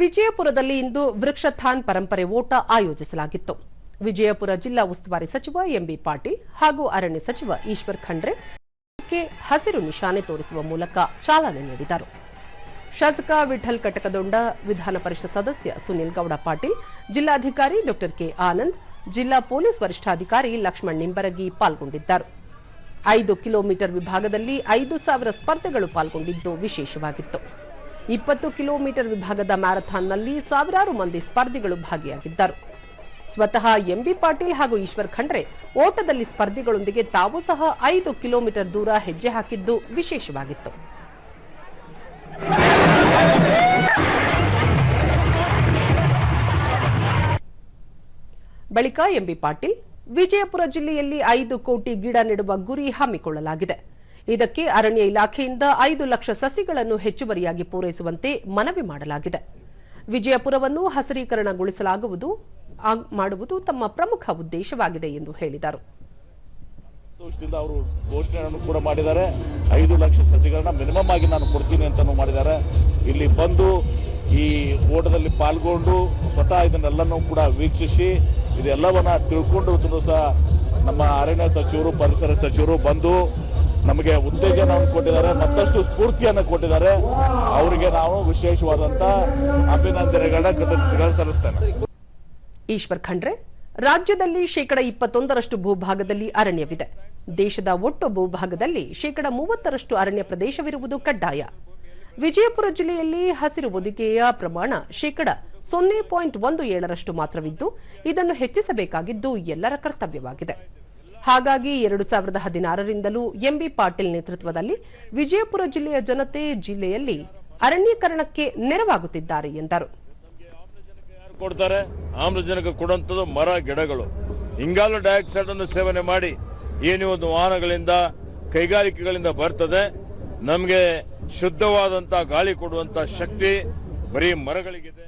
ವಿಜಯಪುರದಲ್ಲಿ ಇಂದು ವೃಕ್ಷಥಾನ್ ಪರಂಪರೆ ಓಟ ಆಯೋಜಿಸಲಾಗಿತ್ತು. ವಿಜಯಪುರ ಜಿಲ್ಲಾ ಉಸ್ತುವಾರಿ ಸಚಿವ ಎಂಬಿ ಪಾಟೀಲ್ ಹಾಗೂ ಅರಣ್ಯ ಸಚಿವ ಈಶ್ವರ್ ಖಂಡ್ರೆ ಹಸಿರು ನಿಶಾನೆ ತೋರಿಸುವ ಮೂಲಕ ಚಾಲನೆ ನೀಡಿದರು. ಶಾಸಕ ವಿಠಲ್ ಕಟಕದೊಂಡ, ವಿಧಾನ ಪರಿಷತ್ ಸದಸ್ಯ ಸುನಿಲ್ ಗೌಡ ಪಾಟೀಲ್, ಜಿಲ್ಲಾಧಿಕಾರಿ ಡಾ ಕೆ ಆನಂದ್, ಜಿಲ್ಲಾ ಪೊಲೀಸ್ ವರಿಷ್ಠಾಧಿಕಾರಿ ಲಕ್ಷ್ಮಣ್ ನಿಂಬರಗಿ ಪಾಲ್ಗೊಂಡಿದ್ದರು. ಐದು ಕಿಲೋಮೀಟರ್ ವಿಭಾಗದಲ್ಲಿ ಐದು ಸಾವಿರ ಸ್ಪರ್ಧೆಗಳು ಪಾಲ್ಗೊಂಡಿದ್ದು ವಿಶೇಷವಾಗಿತ್ತು. ಇಪ್ಪತ್ತು ಕಿಲೋಮೀಟರ್ ವಿಭಾಗದ ಮ್ಯಾರಥಾನ್ನಲ್ಲಿ ಸಾವಿರಾರು ಮಂದಿ ಸ್ಪರ್ಧಿಗಳು ಭಾಗಿಯಾಗಿದ್ದರು. ಸ್ವತಃ ಎಂಬಿ ಪಾಟೀಲ್ ಹಾಗೂ ಈಶ್ವರ್ ಖಂಡ್ರೆ ಓಟದಲ್ಲಿ ಸ್ಪರ್ಧಿಗಳೊಂದಿಗೆ ತಾವು ಸಹ ಐದು ಕಿಲೋಮೀಟರ್ ದೂರ ಹೆಜ್ಜೆ ಹಾಕಿದ್ದು ವಿಶೇಷವಾಗಿತ್ತು. ಬಳಿಕ ಎಂಬಿ ಪಾಟೀಲ್ ವಿಜಯಪುರ ಜಿಲ್ಲೆಯಲ್ಲಿ ಐದು ಕೋಟಿ ಗಿಡ ನೆಡುವ ಗುರಿ ಹಮ್ಮಿಕೊಳ್ಳಲಾಗಿದೆ. ಇದಕ್ಕೆ ಅರಣ್ಯ ಇಲಾಖೆಯಿಂದ ಐದು ಲಕ್ಷ ಸಸಿಗಳನ್ನು ಹೆಚ್ಚುವರಿಯಾಗಿ ಪೂರೈಸುವಂತೆ ಮನವಿ ಮಾಡಲಾಗಿದೆ. ವಿಜಯಪುರವನ್ನು ಹಸಿರೀಕರಣಗೊಳಿಸಲಾಗುವುದು ಮಾಡುವುದು ತಮ್ಮ ಪ್ರಮುಖ ಉದ್ದೇಶವಾಗಿದೆ ಎಂದು ಹೇಳಿದರು. ಅವರು ಘೋಷಣೆಯನ್ನು ಕೂಡ ಮಾಡಿದ್ದಾರೆ. ಐದು ಲಕ್ಷ ಸಸಿಗಳನ್ನ ಮಿನಿಮಮ್ ಆಗಿ ನಾನು ಕೊಡ್ತೀನಿ ಅಂತಲೂ ಮಾಡಿದ್ದಾರೆ. ಇಲ್ಲಿ ಬಂದು ಈ ಓಟದಲ್ಲಿ ಪಾಲ್ಗೊಂಡು ಸ್ವತಃ ಇದನ್ನೆಲ್ಲನೂ ಕೂಡ ವೀಕ್ಷಿಸಿ, ಇದೆಲ್ಲವನ್ನ ತಿಳ್ಕೊಂಡು ಸಹ ನಮ್ಮ ಅರಣ್ಯ ಸಚಿವರು, ಪರಿಸರ ಸಚಿವರು ಬಂದು ನಮಗೆ ಉತ್ತೇಜನವನ್ನು ಕೊಟ್ಟಿದ್ದಾರೆ, ಮತ್ತಷ್ಟು ಸ್ಫೂರ್ತಿಯನ್ನು ಕೊಟ್ಟಿದ್ದಾರೆ. ಅವರಿಗೆ ನಾವು ವಿಶೇಷವಾದಂತ ಅಭಿನಂದನೆಗಳನ್ನ ಸಲ್ಲಿಸ್ತೇನೆ. ಈಶ್ವರ್ ಖಂಡ್ರೆ, ರಾಜ್ಯದಲ್ಲಿ ಶೇಕಡ ಇಪ್ಪತ್ತೊಂದರಷ್ಟು ಭೂಭಾಗದಲ್ಲಿ ಅರಣ್ಯವಿದೆ. ದೇಶದ ಒಟ್ಟು ಭೂಭಾಗದಲ್ಲಿ ಶೇಕಡ ಮೂವತ್ತರಷ್ಟು ಅರಣ್ಯ ಪ್ರದೇಶವಿರುವುದು ಕಡ್ಡಾಯ. ವಿಜಯಪುರ ಜಿಲ್ಲೆಯಲ್ಲಿ ಹಸಿರು ಹೊದಿಕೆಯ ಪ್ರಮಾಣ ಶೇಕಡ ಸೊನ್ನೆ ಪಾಯಿಂಟ್ ಒಂದು ಏಳರಷ್ಟು ಮಾತ್ರವಿದ್ದು, ಇದನ್ನು ಹೆಚ್ಚಿಸಬೇಕಾಗಿದ್ದು ಎಲ್ಲರ ಕರ್ತವ್ಯವಾಗಿದೆ. ಹಾಗಾಗಿ ಎರಡು ಸಾವಿರದ ಹದಿನಾರರಿಂದಲೂ ಎಂಬಿ ಪಾಟೀಲ್ ನೇತೃತ್ವದಲ್ಲಿ ವಿಜಯಪುರ ಜಿಲ್ಲೆಯ ಜನತೆ ಜಿಲ್ಲೆಯಲ್ಲಿ ಅರಣ್ಯೀಕರಣಕ್ಕೆ ನೆರವಾಗುತ್ತಿದ್ದಾರೆ ಎಂದರು. ಕೊಡ್ತಾರೆ, ಆಮ್ಲಜನಕ ಕೊಡುವಂಥದ್ದು ಮರ, ಗಿಡಗಳು. ಇಂಗಾಲ ಡೈಆಕ್ಸೈಡ್ ಅನ್ನು ಸೇವನೆ ಮಾಡಿ ಏನು ಒಂದು ವಾಹನಗಳಿಂದ, ಕೈಗಾರಿಕೆಗಳಿಂದ ಬರ್ತದೆ, ನಮಗೆ ಶುದ್ಧವಾದಂಥ ಗಾಳಿ ಕೊಡುವಂಥ ಶಕ್ತಿ ಬರೀ ಮರಗಳಿಗಿದೆ.